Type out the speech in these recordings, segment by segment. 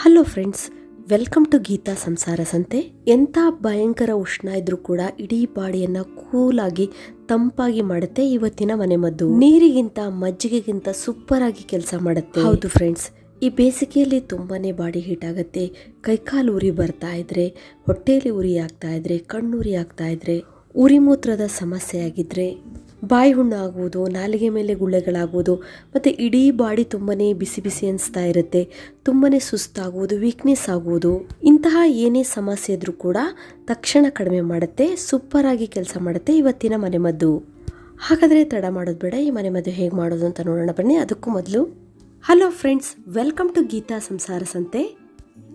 Hello friends welcome to Geetha Samsara Sante ಎಂಥ ಭಯಂಕರ ಉಷ್ಣ ಇದ್ರೂ ಕೂಡ ಇಡೀ ಬಾಡಿಯನ್ನು ಕೂಲಾಗಿ ತಂಪಾಗಿ ಮಾಡುತ್ತೆ ಇವತ್ತಿನ ಮನೆಮದ್ದು ನೀರಿಗಿಂತ ಮಜ್ಜಿಗೆಗಿಂತ ಸೂಪರ್ ಆಗಿ ಕೆಲಸ ಮಾಡುತ್ತೆ. ಹೌದು ಫ್ರೆಂಡ್ಸ್ ಈ ಬೇಸಿಗೆಯಲ್ಲಿ ತುಂಬಾ ಬಾಡಿ ಹೀಟ್ ಆಗುತ್ತೆ. ಕೈಕಾಲು ಉರಿ ಬರ್ತಾ ಇದ್ರೆ ಹೊಟ್ಟೆಯಲ್ಲಿ ಉರಿ ಆಗ್ತಾ ಇದ್ರೆ ಕಣ್ಣುರಿ ಆಗ್ತಾ ಇದ್ರೆ ಉರಿ ಮೂತ್ರದ ಸಮಸ್ಯೆ ಆಗಿದ್ರೆ ಬಾಯಿ ಹುಣ್ಣು ಆಗುವುದು ನಾಲಿಗೆ ಮೇಲೆ ಗುಳ್ಳೆಗಳಾಗುವುದು, ಮತ್ತು ಇಡೀ ಬಾಡಿ ತುಂಬಾ ಬಿಸಿ ಬಿಸಿ ಅನಿಸ್ತಾ ಇರುತ್ತೆ. ತುಂಬಾ ಸುಸ್ತಾಗುವುದು ವೀಕ್ನೆಸ್ ಆಗುವುದು. ಇಂತಹ ಏನೇ ಸಮಸ್ಯೆ ಇದ್ರೂ ಕೂಡ ತಕ್ಷಣ ಕಡಿಮೆ ಮಾಡುತ್ತೆ ಸೂಪರಾಗಿ ಕೆಲಸ ಮಾಡುತ್ತೆ ಇವತ್ತಿನ ಮನೆಮದ್ದು ಹಾಗಾದರೆ ತಡ ಮಾಡೋದು ಬೇಡ, ಈ ಮನೆಮದ್ದು ಹೇಗೆ ಮಾಡೋದು ಅಂತ ನೋಡೋಣ ಬನ್ನಿ. ಅದಕ್ಕೂ ಮೊದಲು hello friends welcome to Geetha Samsara Sante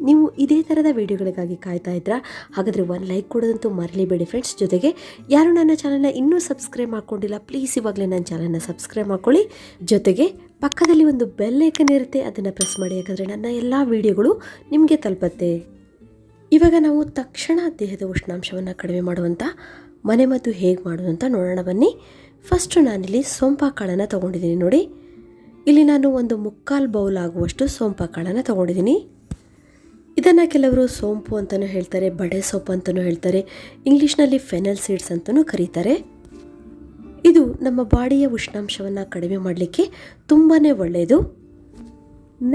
ನೀವು ಇದೇ ಥರದ ವಿಡಿಯೋಗಳಿಗಾಗಿ ಕಾಯ್ತಾ ಇದ್ರಾ ಹಾಗಾದರೆ ಒಂದು ಲೈಕ್ ಕೊಡೋದಂತೂ ಮರಲಿಬೇಡಿ ಫ್ರೆಂಡ್ಸ್ ಜೊತೆಗೆ ಯಾರು ನನ್ನ ಚಾನಲ್ನ ಇನ್ನೂ ಸಬ್ಸ್ಕ್ರೈಬ್ ಮಾಡ್ಕೊಂಡಿಲ್ಲ ಪ್ಲೀಸ್ ಇವಾಗಲೇ ನನ್ನ ಚಾನಲ್ನ ಸಬ್ಸ್ಕ್ರೈಬ್ ಮಾಡ್ಕೊಳ್ಳಿ. ಜೊತೆಗೆ ಪಕ್ಕದಲ್ಲಿ ಒಂದು ಬೆಲ್ ಐಕನ್ ಇರುತ್ತೆ, ಅದನ್ನು ಪ್ರೆಸ್ ಮಾಡಿ. ಯಾಕಂದರೆ ನನ್ನ ಎಲ್ಲ ವೀಡಿಯೋಗಳು ನಿಮಗೆ ತಲುಪತ್ತೆ. ಇವಾಗ ನಾವು ತಕ್ಷಣ ದೇಹದ ಉಷ್ಣಾಂಶವನ್ನು ಕಡಿಮೆ ಮಾಡುವಂಥ ಮನೆಮದ್ದು ಹೇಗೆ ಮಾಡೋದು ಅಂತ ನೋಡೋಣ ಬನ್ನಿ. ಫಸ್ಟು ನಾನಿಲ್ಲಿ ಸೋಂಪಾ ಕಾಳನ್ನು ತೊಗೊಂಡಿದ್ದೀನಿ ನೋಡಿ. ಇಲ್ಲಿ ನಾನು ಒಂದು ಮುಕ್ಕಾಲು ಬೌಲ್ ಆಗುವಷ್ಟು ಸೋಂಪಾ ಕಾಳನ್ನು ತೊಗೊಂಡಿದ್ದೀನಿ. ಇದನ್ನು ಕೆಲವರು ಸೋಂಪು ಅಂತಲೂ ಹೇಳ್ತಾರೆ, ಬಡೆ ಸೊಪ್ಪು ಅಂತಲೂ ಹೇಳ್ತಾರೆ, ಇಂಗ್ಲೀಷ್ನಲ್ಲಿ ಫೆನಲ್ ಸೀಡ್ಸ್ ಅಂತಲೂ ಕರೀತಾರೆ. ಇದು ನಮ್ಮ ಬಾಡಿಯ ಉಷ್ಣಾಂಶವನ್ನು ಕಡಿಮೆ ಮಾಡಲಿಕ್ಕೆ ತುಂಬಾ ಒಳ್ಳೆಯದು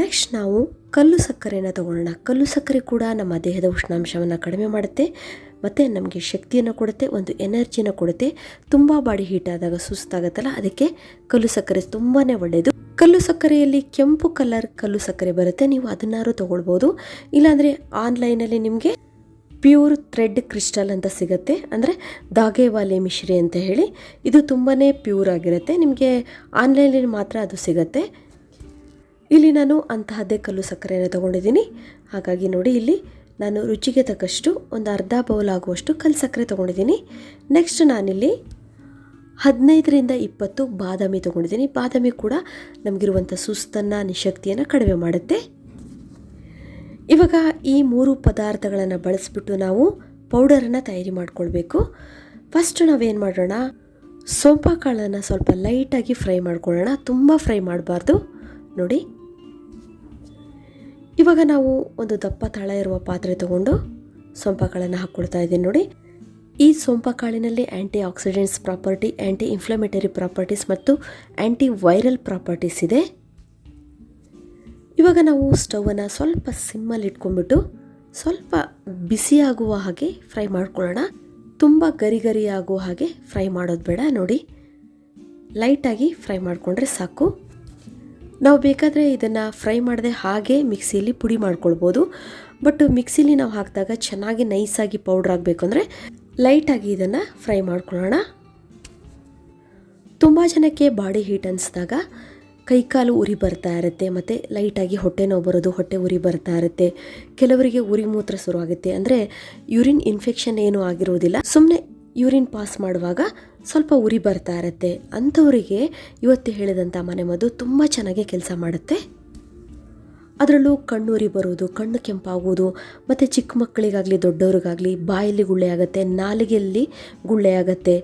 ನೆಕ್ಸ್ಟ್ ನಾವು ಕಲ್ಲು ಸಕ್ಕರೆಯನ್ನು ತಗೊಳ್ಳೋಣ. ಕಲ್ಲು ಸಕ್ಕರೆ ಕೂಡ ನಮ್ಮ ದೇಹದ ಉಷ್ಣಾಂಶವನ್ನು ಕಡಿಮೆ ಮಾಡುತ್ತೆ, ಮತ್ತು ನಮಗೆ ಶಕ್ತಿಯನ್ನು ಕೊಡುತ್ತೆ, ಒಂದು ಎನರ್ಜಿನ ಕೊಡುತ್ತೆ. ತುಂಬ ಬಾಡಿ ಹೀಟ್ ಆದಾಗ ಸುಸ್ತಾಗತ್ತಲ್ಲ, ಅದಕ್ಕೆ ಕಲ್ಲು ಸಕ್ಕರೆ ತುಂಬಾ ಒಳ್ಳೆಯದು ಕಲ್ಲು ಸಕ್ಕರೆಯಲ್ಲಿ ಕೆಂಪು ಕಲರ್ ಕಲ್ಲು ಸಕ್ಕರೆ ಬರುತ್ತೆ. ನೀವು ಅದನ್ನಾರು ತೊಗೊಳ್ಬೋದು. ಇಲ್ಲಾಂದರೆ ಆನ್ಲೈನಲ್ಲಿ ನಿಮಗೆ ಪ್ಯೂರ್ ಥ್ರೆಡ್ ಕ್ರಿಸ್ಟಲ್ ಅಂತ ಸಿಗುತ್ತೆ. ಅಂದರೆ ದಾಗೇವಾಲೆ ಮಿಶ್ರಿ ಅಂತ ಹೇಳಿ. ಇದು ತುಂಬಾ ಪ್ಯೂರ್ ಆಗಿರುತ್ತೆ. ನಿಮಗೆ ಆನ್ಲೈನಲ್ಲಿ ಮಾತ್ರ ಅದು ಸಿಗುತ್ತೆ. ಇಲ್ಲಿ ನಾನು ಅಂತಹದ್ದೇ ಕಲ್ಲು ಸಕ್ಕರೆಯನ್ನು ತೊಗೊಂಡಿದ್ದೀನಿ. ಹಾಗಾಗಿ ನೋಡಿ ಇಲ್ಲಿ ನಾನು ರುಚಿಗೆ ತಕ್ಕಷ್ಟು ಒಂದು ಅರ್ಧ ಬೌಲ್ ಆಗುವಷ್ಟು ಕಲ್ಲು ಸಕ್ಕರೆ ತೊಗೊಂಡಿದ್ದೀನಿ. ನೆಕ್ಸ್ಟ್ ನಾನಿಲ್ಲಿ ಹದಿನೈದರಿಂದ ಇಪ್ಪತ್ತು ಬಾದಾಮಿ ತೊಗೊಂಡಿದ್ದೀನಿ. ಬಾದಾಮಿ ಕೂಡ ನಮಗಿರುವಂಥ ಸುಸ್ತನ್ನು, ನಿಶಕ್ತಿಯನ್ನು ಕಡಿಮೆ ಮಾಡುತ್ತೆ. ಇವಾಗ ಈ ಮೂರು ಪದಾರ್ಥಗಳನ್ನು ಬಳಸಿಬಿಟ್ಟು ನಾವು ಪೌಡರನ್ನು ತಯಾರಿ ಮಾಡಿಕೊಳ್ಬೇಕು. ಫಸ್ಟ್ ನಾವೇನು ಮಾಡೋಣ? ಸೋಂಪಾ ಕಾಳನ್ನು ಸ್ವಲ್ಪ ಲೈಟಾಗಿ ಫ್ರೈ ಮಾಡ್ಕೊಳ್ಳೋಣ. ತುಂಬ ಫ್ರೈ ಮಾಡಬಾರ್ದು. ನೋಡಿ. ಇವಾಗ ನಾವು ಒಂದು ದಪ್ಪ ತಳ ಇರುವ ಪಾತ್ರೆ ತಗೊಂಡು ಸೋಂಪಾ ಕಾಳನ್ನು ಹಾಕ್ಕೊಳ್ತಾ ಇದ್ದೀನಿ ನೋಡಿ. ಈ ಸೋಂಪಾ ಕಾಳಿನಲ್ಲಿ anti oxidants property anti inflammatory properties ಮತ್ತು ಆ್ಯಂಟಿ ವೈರಲ್ ಪ್ರಾಪರ್ಟೀಸ್ ಇದೆ. ಇವಾಗ ನಾವು ಸ್ಟವನ್ನು ಸ್ವಲ್ಪ ಸಿಮ್ಮಲ್ಲಿ ಇಟ್ಕೊಂಡ್ಬಿಟ್ಟು ಸ್ವಲ್ಪ ಬಿಸಿಯಾಗುವ ಹಾಗೆ ಫ್ರೈ ಮಾಡ್ಕೊಳ್ಳೋಣ. ತುಂಬ ಗರಿ ಗರಿ ಹಾಗೆ ಫ್ರೈ ಮಾಡೋದು ಬೇಡ, ನೋಡಿ. ಲೈಟಾಗಿ ಫ್ರೈ ಮಾಡಿಕೊಂಡ್ರೆ ಸಾಕು. ನಾವು ಬೇಕಾದರೆ ಇದನ್ನು ಫ್ರೈ ಮಾಡದೆ ಹಾಗೆ ಮಿಕ್ಸಿಯಲ್ಲಿ ಪುಡಿ ಮಾಡ್ಕೊಳ್ಬೋದು. ಬಟ್ ಮಿಕ್ಸಿಲಿ ನಾವು ಹಾಕಿದಾಗ ಚೆನ್ನಾಗಿ ನೈಸಾಗಿ ಪೌಡ್ರ್ ಆಗಬೇಕು ಅಂದರೆ ಲೈಟಾಗಿ ಇದನ್ನು ಫ್ರೈ ಮಾಡ್ಕೊಳ್ಳೋಣ. ತುಂಬ ಜನಕ್ಕೆ ಬಾಡಿ ಹೀಟ್ ಅನ್ನಿಸಿದಾಗ ಕೈಕಾಲು ಉರಿ ಬರ್ತಾ ಇರುತ್ತೆ, ಮತ್ತು ಲೈಟಾಗಿ ಹೊಟ್ಟೆ ನೋವು ಬರೋದು, ಹೊಟ್ಟೆ ಉರಿ ಬರ್ತಾ ಇರುತ್ತೆ. ಕೆಲವರಿಗೆ ಉರಿ ಮೂತ್ರ ಶುರುವಾಗುತ್ತೆ ಅಂದರೆ ಯೂರಿನ್ ಇನ್ಫೆಕ್ಷನ್ ಏನೂ ಆಗಿರೋದಿಲ್ಲ. ಸುಮ್ಮನೆ ಯೂರಿನ್ ಪಾಸ್ ಮಾಡುವಾಗ ಸ್ವಲ್ಪ ಉರಿ ಬರ್ತಾ ಇರುತ್ತೆ. ಅಂಥವರಿಗೆ ಇವತ್ತು ಹೇಳಿದಂಥ ಮನೆಮದ್ದು ತುಂಬ ಚೆನ್ನಾಗಿ ಕೆಲಸ ಮಾಡುತ್ತೆ. ಅದರಲ್ಲೂ ಕಣ್ಣೂರಿ ಬರುವುದು ಕಣ್ಣು ಕೆಂಪಾಗುವುದು, ಮತ್ತು ಚಿಕ್ಕ ಮಕ್ಕಳಿಗಾಗಲಿ, ದೊಡ್ಡವ್ರಿಗಾಗಲಿ ಬಾಯಲ್ಲಿ ಗುಳ್ಳೆ ಆಗುತ್ತೆ, ನಾಲಿಗೆಯಲ್ಲಿ ಗುಳ್ಳೆ ಆಗುತ್ತೆ.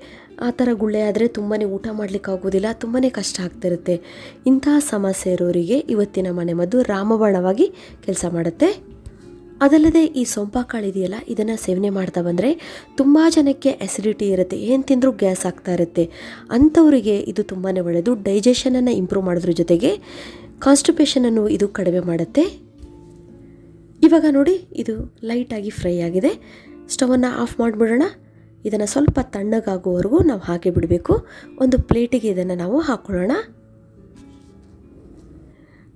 ಆ ಥರ ಗುಳ್ಳೆ ಆದರೆ ತುಂಬಾ ಊಟ ಮಾಡಲಿಕ್ಕಾಗೋದಿಲ್ಲ ತುಂಬಾ ಕಷ್ಟ ಆಗ್ತಿರುತ್ತೆ. ಇಂತಹ ಸಮಸ್ಯೆ ಇರೋರಿಗೆ ಇವತ್ತಿನ ಮನೆಮದ್ದು ರಾಮಬಾಣವಾಗಿ ಕೆಲಸ ಮಾಡುತ್ತೆ. ಅದಲ್ಲದೆ ಈ ಸೊಂಪಾಕಾಳು ಇದೆಯಲ್ಲ ಇದನ್ನು ಸೇವನೆ ಮಾಡ್ತಾ ಬಂದರೆ ತುಂಬ ಜನಕ್ಕೆ ಎಸಿಡಿಟಿ ಇರುತ್ತೆ, ಏನು ತಿಂದರೂ ಗ್ಯಾಸ್ ಆಗ್ತಾ ಇರುತ್ತೆ. ಅಂಥವರಿಗೆ ಇದು ತುಂಬಾ ಒಳ್ಳೆಯದು ಡೈಜೆಷನನ್ನು ಇಂಪ್ರೂವ್ ಮಾಡೋದ್ರ ಜೊತೆಗೆ ಕಾನ್ಸ್ಟಿಪೇಷನನ್ನು ಇದು ಕಡಿಮೆ ಮಾಡುತ್ತೆ. ಇವಾಗ ನೋಡಿ, ಇದು ಲೈಟಾಗಿ ಫ್ರೈ ಆಗಿದೆ. ಸ್ಟವನ್ನು ಆಫ್ ಮಾಡಿಬಿಡೋಣ. ಇದನ್ನು ಸ್ವಲ್ಪ ತಣ್ಣಗಾಗುವವರೆಗೂ ನಾವು ಹಾಗೆ ಬಿಡಬೇಕು. ಒಂದು ಪ್ಲೇಟಿಗೆ ಇದನ್ನು ನಾವು ಹಾಕ್ಕೊಳ್ಳೋಣ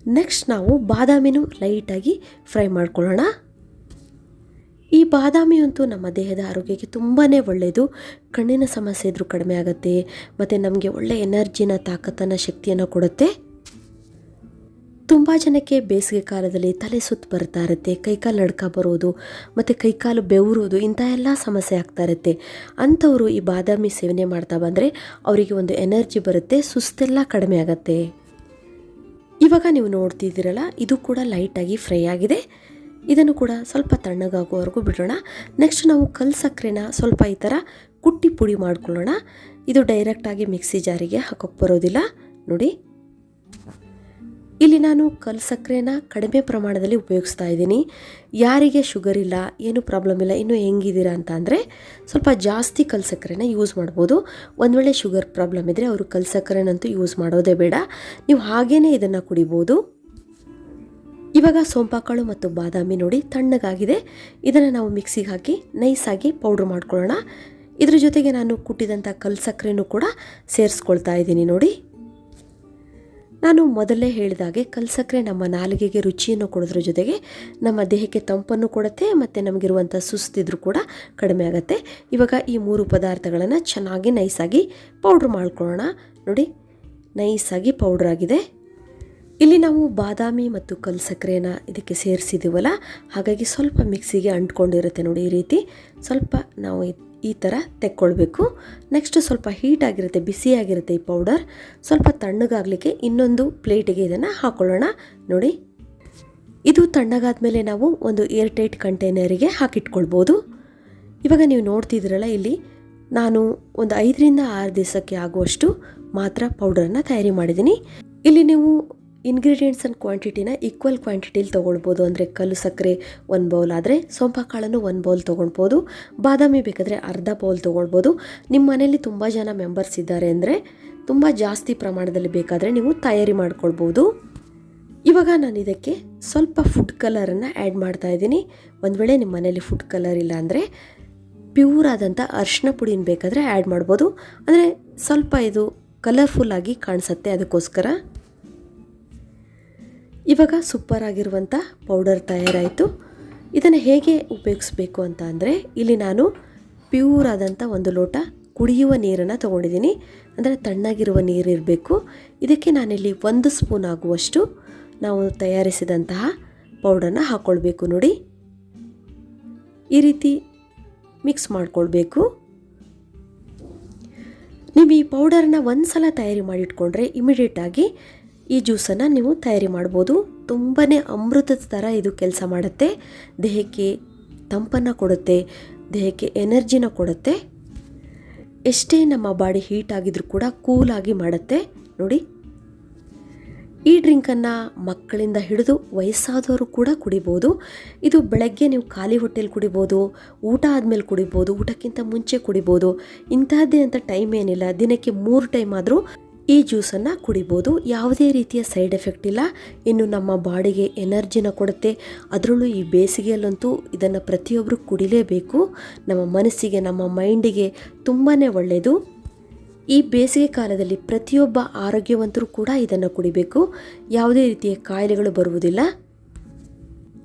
ನೆಕ್ಸ್ಟ್ ನಾವು ಬಾದಾಮಿನೂ ಲೈಟಾಗಿ ಫ್ರೈ ಮಾಡ್ಕೊಳ್ಳೋಣ. ಈ ಬಾದಾಮಿ ಅಂತೂ ನಮ್ಮ ದೇಹದ ಆರೋಗ್ಯಕ್ಕೆ ತುಂಬಾ ಒಳ್ಳೆಯದು ಕಣ್ಣಿನ ಸಮಸ್ಯೆ ಇದ್ರೂ ಕಡಿಮೆ ಆಗುತ್ತೆ. ಮತ್ತು ನಮಗೆ ಒಳ್ಳೆಯ ಎನರ್ಜಿನ ತಾಕತ್ತನ್ನು, ಶಕ್ತಿಯನ್ನು ಕೊಡುತ್ತೆ. ತುಂಬ ಜನಕ್ಕೆ ಬೇಸಿಗೆ ಕಾಲದಲ್ಲಿ ತಲೆ ಸುತ್ತು ಬರ್ತಾ ಇರುತ್ತೆ ಕೈಕಾಲು ನಡ್ಕ ಬರೋದು, ಮತ್ತು ಕೈಕಾಲು ಬೆವರೋದು, ಇಂಥ ಎಲ್ಲ ಸಮಸ್ಯೆ ಆಗ್ತಾ ಇರುತ್ತೆ. ಅಂಥವರು ಈ ಬಾದಾಮಿ ಸೇವನೆ ಮಾಡ್ತಾ ಬಂದರೆ ಅವರಿಗೆ ಒಂದು ಎನರ್ಜಿ ಬರುತ್ತೆ, ಸುಸ್ತೆಲ್ಲ ಕಡಿಮೆ ಆಗುತ್ತೆ. ಇವಾಗ ನೀವು ನೋಡ್ತಿದ್ದೀರಲ್ಲ, ಇದು ಕೂಡ ಲೈಟಾಗಿ ಫ್ರೈ ಆಗಿದೆ. ಇದನ್ನು ಕೂಡ ಸ್ವಲ್ಪ ತಣ್ಣಗಾಗುವವರೆಗೂ ಬಿಡೋಣ. ನೆಕ್ಸ್ಟ್ ನಾವು ಕಲ್ ಸಕ್ಕರೆನ ಸ್ವಲ್ಪ ಈ ಥರ ಕುಟ್ಟಿ ಪುಡಿ ಮಾಡ್ಕೊಳ್ಳೋಣ. ಇದು ಡೈರೆಕ್ಟಾಗಿ ಮಿಕ್ಸಿ ಜಾರಿಗೆ ಹಾಕೋಕ್ಕೆ ಬರೋದಿಲ್ಲ. ನೋಡಿ. ಇಲ್ಲಿ ನಾನು ಕಲ್ ಸಕ್ಕರೆನ ಕಡಿಮೆ ಪ್ರಮಾಣದಲ್ಲಿ ಉಪಯೋಗಿಸ್ತಾ ಇದ್ದೀನಿ. ಯಾರಿಗೆ ಶುಗರ್ ಇಲ್ಲ, ಏನು ಪ್ರಾಬ್ಲಮ್ ಇಲ್ಲ, ಇನ್ನೂ ಹೆಂಗಿದ್ದೀರಾ ಅಂತ ಅಂದರೆ ಸ್ವಲ್ಪ ಜಾಸ್ತಿ ಕಲ್ ಸಕ್ಕರೆನ ಯೂಸ್ ಮಾಡ್ಬೋದು. ಒಂದು ವೇಳೆ ಶುಗರ್ ಪ್ರಾಬ್ಲಮ್ ಇದ್ದರೆ ಅವರು ಕಲ್ ಸಕ್ಕರೆನಂತೂ ಯೂಸ್ ಮಾಡೋದೇ ಬೇಡ. ನೀವು ಹಾಗೇ ಇದನ್ನು ಕುಡಿಬೋದು. ಇವಾಗ ಸೋಂಪಾಕಾಳು ಮತ್ತು ಬಾದಾಮಿ ನೋಡಿ ತಣ್ಣಗಾಗಿದೆ. ಇದನ್ನು ನಾವು ಮಿಕ್ಸಿಗೆ ಹಾಕಿ ನೈಸಾಗಿ ಪೌಡ್ರ್ ಮಾಡ್ಕೊಳ್ಳೋಣ. ಇದ್ರ ಜೊತೆಗೆ ನಾನು ಕುಟ್ಟಿದಂಥ ಕಲ್ ಸಕ್ಕರೆನೂ ಕೂಡ ಸೇರಿಸ್ಕೊಳ್ತಾ ಇದ್ದೀನಿ ನೋಡಿ. ನಾನು ಮೊದಲೇ ಹೇಳಿದಾಗೆ ಕಲ್ ಸಕ್ಕರೆ ನಮ್ಮ ನಾಲಿಗೆಗೆ ರುಚಿಯನ್ನು ಕೊಡೋದ್ರ ಜೊತೆಗೆ ನಮ್ಮ ದೇಹಕ್ಕೆ ತಂಪನ್ನು ಕೊಡುತ್ತೆ ಮತ್ತು ನಮಗಿರುವಂಥ ಸುಸ್ತಿದ್ರು ಕೂಡ ಕಡಿಮೆ ಆಗುತ್ತೆ. ಇವಾಗ ಈ ಮೂರು ಪದಾರ್ಥಗಳನ್ನು ಚೆನ್ನಾಗಿ ನೈಸಾಗಿ ಪೌಡ್ರ್ ಮಾಡ್ಕೊಳ್ಳೋಣ. ನೋಡಿ, ನೈಸಾಗಿ ಪೌಡ್ರ್ ಆಗಿದೆ. ಇಲ್ಲಿ ನಾವು ಬಾದಾಮಿ ಮತ್ತು ಕಲ್ ಸಕ್ಕರೆನ ಇದಕ್ಕೆ ಸೇರಿಸಿದ್ದೀವಲ್ಲ ಹಾಗಾಗಿ ಸ್ವಲ್ಪ ಮಿಕ್ಸಿಗೆ ಅಂಟ್ಕೊಂಡಿರುತ್ತೆ ನೋಡಿ ಈ ರೀತಿ. ಸ್ವಲ್ಪ ನಾವು ಈ- ಥರ ತೆಕ್ಕೊಳ್ಬೇಕು. ನೆಕ್ಸ್ಟ್ ಸ್ವಲ್ಪ ಹೀಟ್ ಆಗಿರುತ್ತೆ ಬಿಸಿಯಾಗಿರುತ್ತೆ ಈ ಪೌಡರ್ ಸ್ವಲ್ಪ ತಣ್ಣಗಾಗಲಿಕ್ಕೆ ಇನ್ನೊಂದು ಪ್ಲೇಟಿಗೆ ಇದನ್ನು ಹಾಕೊಳ್ಳೋಣ. ನೋಡಿ. ಇದು ತಣ್ಣಗಾದ ಮೇಲೆ ನಾವು ಒಂದು ಏರ್ ಟೈಟ್ ಕಂಟೈನರಿಗೆ ಹಾಕಿಟ್ಕೊಳ್ಬೋದು. ಇವಾಗ ನೀವು ನೋಡ್ತಿದ್ದೀರಲ್ಲ ಇಲ್ಲಿ, ನಾನು ಒಂದು ಐದರಿಂದ ಆರು ದಿವಸಕ್ಕೆ ಆಗುವಷ್ಟು ಮಾತ್ರ ಪೌಡರನ್ನು ತಯಾರಿ ಮಾಡಿದ್ದೀನಿ. ಇಲ್ಲಿ ನೀವು ಇಂಗ್ರೀಡಿಯೆಂಟ್ಸ್ ಆ್ಯಂಡ್ ಕ್ವಾಂಟಿಟಿನ ಈಕ್ವಲ್ ಕ್ವಾಂಟಿಟಿಲಿ ತೊಗೊಳ್ಬೋದು. ಅಂದರೆ ಕಲ್ಲು, ಸಕ್ಕರೆ ಒಂದು ಬೌಲ್ ಆದರೆ ಸೋಂಪು ಕಾಳನ್ನು ಒಂದು ಬೌಲ್ ತೊಗೊಳ್ಬೋದು. ಬಾದಾಮಿ ಬೇಕಾದರೆ ಅರ್ಧ ಬೌಲ್ ತೊಗೊಳ್ಬೋದು. ನಿಮ್ಮ ಮನೆಯಲ್ಲಿ ತುಂಬ ಜನ ಮೆಂಬರ್ಸ್ ಇದ್ದಾರೆ ಅಂದರೆ ತುಂಬ ಜಾಸ್ತಿ ಪ್ರಮಾಣದಲ್ಲಿ ಬೇಕಾದರೆ ನೀವು ತಯಾರಿ ಮಾಡ್ಕೊಳ್ಬೋದು. ಇವಾಗ ನಾನು ಇದಕ್ಕೆ ಸ್ವಲ್ಪ ಫುಡ್ ಕಲರನ್ನು ಆ್ಯಡ್ ಮಾಡ್ತಾ ಇದ್ದೀನಿ. ಒಂದು ವೇಳೆ ನಿಮ್ಮ ಮನೇಲಿ ಫುಡ್ ಕಲರ್ ಇಲ್ಲ ಅಂದರೆ ಪ್ಯೂರ್ ಆದಂಥ ಅರಿಶಿನ ಪುಡಿನ ಬೇಕಾದರೆ ಆ್ಯಡ್ ಮಾಡ್ಬೋದು. ಅಂದರೆ ಸ್ವಲ್ಪ ಇದು ಕಲರ್ಫುಲ್ ಆಗಿ ಕಾಣಿಸುತ್ತೆ ಅದಕ್ಕೋಸ್ಕರ. ಇವಾಗ ಸೂಪರ್ ಆಗಿರುವಂಥ ಪೌಡರ್ ತಯಾರಾಯಿತು. ಇದನ್ನು ಹೇಗೆ ಉಪಯೋಗಿಸ್ಬೇಕು ಅಂತ ಅಂದರೆ, ಇಲ್ಲಿ ನಾನು ಪ್ಯೂರ್ ಆದಂಥ ಒಂದು ಲೋಟ ಕುಡಿಯುವ ನೀರನ್ನು ತೊಗೊಂಡಿದ್ದೀನಿ. ಅಂದರೆ ತಣ್ಣಗಿರುವ ನೀರು ಇರಬೇಕು. ಇದಕ್ಕೆ ನಾನಿಲ್ಲಿ ಒಂದು ಸ್ಪೂನ್ ಆಗುವಷ್ಟು ನಾವು ತಯಾರಿಸಿದಂತಹ ಪೌಡರ್ನ ಹಾಕ್ಕೊಳ್ಬೇಕು ನೋಡಿ. ಈ ರೀತಿ ಮಿಕ್ಸ್ ಮಾಡಿಕೊಳ್ಬೇಕು. ನೀವು ಈ ಪೌಡರನ್ನ ಒಂದು ಸಲ ತಯಾರಿ ಮಾಡಿಟ್ಕೊಂಡ್ರೆ ಇಮಿಡಿಯೇಟಾಗಿ ಈ ಜ್ಯೂಸನ್ನು ನೀವು ತಯಾರಿ ಮಾಡ್ಬೋದು. ತುಂಬಾ ಅಮೃತದ ಥರ ಇದು ಕೆಲಸ ಮಾಡುತ್ತೆ. ದೇಹಕ್ಕೆ ತಂಪನ್ನು ಕೊಡುತ್ತೆ, ದೇಹಕ್ಕೆ ಎನರ್ಜಿನ ಕೊಡುತ್ತೆ. ಎಷ್ಟೇ ನಮ್ಮ ಬಾಡಿ ಹೀಟ್ ಆಗಿದ್ರೂ ಕೂಡ ಕೂಲಾಗಿ ಮಾಡುತ್ತೆ. ನೋಡಿ. ಈ ಡ್ರಿಂಕನ್ನು ಮಕ್ಕಳಿಂದ ಹಿಡಿದು ವಯಸ್ಸಾದವರು ಕೂಡ ಕುಡಿಬೋದು. ಇದು ಬೆಳಗ್ಗೆ ನೀವು ಖಾಲಿ ಹೊಟ್ಟೆಲಿ ಕುಡಿಬೋದು, ಊಟ ಆದಮೇಲೆ ಕುಡಿಬೋದು, ಊಟಕ್ಕಿಂತ ಮುಂಚೆ ಕುಡಿಬೋದು. ಇಂಥದ್ದೇ ಅಂತ ಟೈಮ್ ಏನಿಲ್ಲ. ದಿನಕ್ಕೆ ಮೂರು ಟೈಮ್ ಆದರೂ ಈ ಜ್ಯೂಸನ್ನು ಕುಡಿಬೋದು. ಯಾವುದೇ ರೀತಿಯ ಸೈಡ್ ಎಫೆಕ್ಟ್ ಇಲ್ಲ. ಇನ್ನು ನಮ್ಮ ಬಾಡಿಗೆ ಎನರ್ಜಿನ ಕೊಡುತ್ತೆ. ಅದರಲ್ಲೂ ಈ ಬೇಸಿಗೆಯಲ್ಲಂತೂ ಇದನ್ನು ಪ್ರತಿಯೊಬ್ಬರು ಕುಡಿಲೇಬೇಕು. ನಮ್ಮ ಮನಸ್ಸಿಗೆ, ನಮ್ಮ ಮೈಂಡಿಗೆ ತುಂಬಾ ಒಳ್ಳೆಯದು. ಈ ಬೇಸಿಗೆ ಕಾಲದಲ್ಲಿ ಪ್ರತಿಯೊಬ್ಬ ಆರೋಗ್ಯವಂತರು ಕೂಡ ಇದನ್ನು ಕುಡಿಬೇಕು. ಯಾವುದೇ ರೀತಿಯ ಕಾಯಿಲೆಗಳು ಬರುವುದಿಲ್ಲ.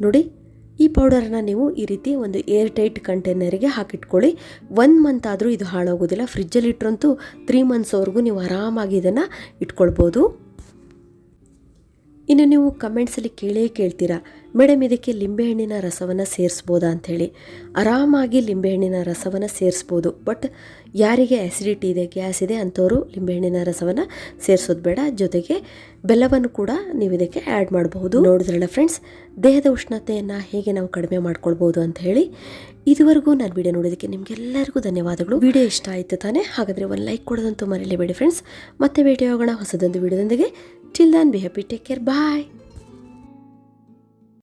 ನೋಡಿ ಈ ಪೌಡರನ್ನ ನೀವು ಈ ರೀತಿ ಒಂದು ಏರ್ ಟೈಟ್ ಕಂಟೈನರಿಗೆ ಹಾಕಿಟ್ಕೊಳ್ಳಿ. ಒನ್ ಮಂತ್ ಆದರೂ ಇದು ಹಾಳಾಗೋದಿಲ್ಲ. ಫ್ರಿಜ್ಜಲ್ಲಿ ಇಟ್ಟರಂತೂ ತ್ರೀ ಮಂತ್ಸ್ವರೆಗೂ ನೀವು ಆರಾಮಾಗಿ ಇದನ್ನು ಇಟ್ಕೊಳ್ಬೋದು. ಇನ್ನು ನೀವು ಕಮೆಂಟ್ಸಲ್ಲಿ ಕೇಳೇ ಕೇಳ್ತೀರಾ. ಮೇಡಮ್ ಇದಕ್ಕೆ ಲಿಂಬೆಹಣ್ಣಿನ ರಸವನ್ನು ಸೇರಿಸ್ಬೋದಾ ಅಂಥೇಳಿ. ಆರಾಮಾಗಿ ಲಿಂಬೆಹಣ್ಣಿನ ರಸವನ್ನು ಸೇರಿಸ್ಬೋದು. ಬಟ್ ಯಾರಿಗೆ ಆ್ಯಸಿಡಿಟಿ ಇದೆ ಗ್ಯಾಸ್ ಇದೆ ಅಂಥವರು ಲಿಂಬೆಹಣ್ಣಿನ ರಸವನ್ನು ಸೇರಿಸೋದು ಬೇಡ. ಜೊತೆಗೆ ಬೆಲ್ಲವನ್ನು ಕೂಡ ನೀವು ಇದಕ್ಕೆ ಆ್ಯಡ್ ಮಾಡಬಹುದು. ನೋಡಿದ್ರಲ್ಲ ಫ್ರೆಂಡ್ಸ್ ದೇಹದ ಉಷ್ಣತೆಯನ್ನು ಹೇಗೆ ನಾವು ಕಡಿಮೆ ಮಾಡ್ಕೊಳ್ಬೋದು ಅಂತ ಹೇಳಿ ಇದುವರೆಗೂ ನಾನು ವಿಡಿಯೋ ನೋಡೋದಕ್ಕೆ ನಿಮಗೆಲ್ಲರಿಗೂ ಧನ್ಯವಾದಗಳು. ವಿಡಿಯೋ ಇಷ್ಟ ಆಯಿತು ತಾನೇ? ಹಾಗಾದರೆ ಒಂದು ಲೈಕ್ ಕೊಡೋದಂತೂ ಮರೆಯಲೇಬೇಡಿ ಫ್ರೆಂಡ್ಸ್ ಮತ್ತೆ ಭೇಟಿ ಹೋಗೋಣ ಹೊಸದೊಂದು ವಿಡಿಯೋದೊಂದಿಗೆ till then be happy take care bye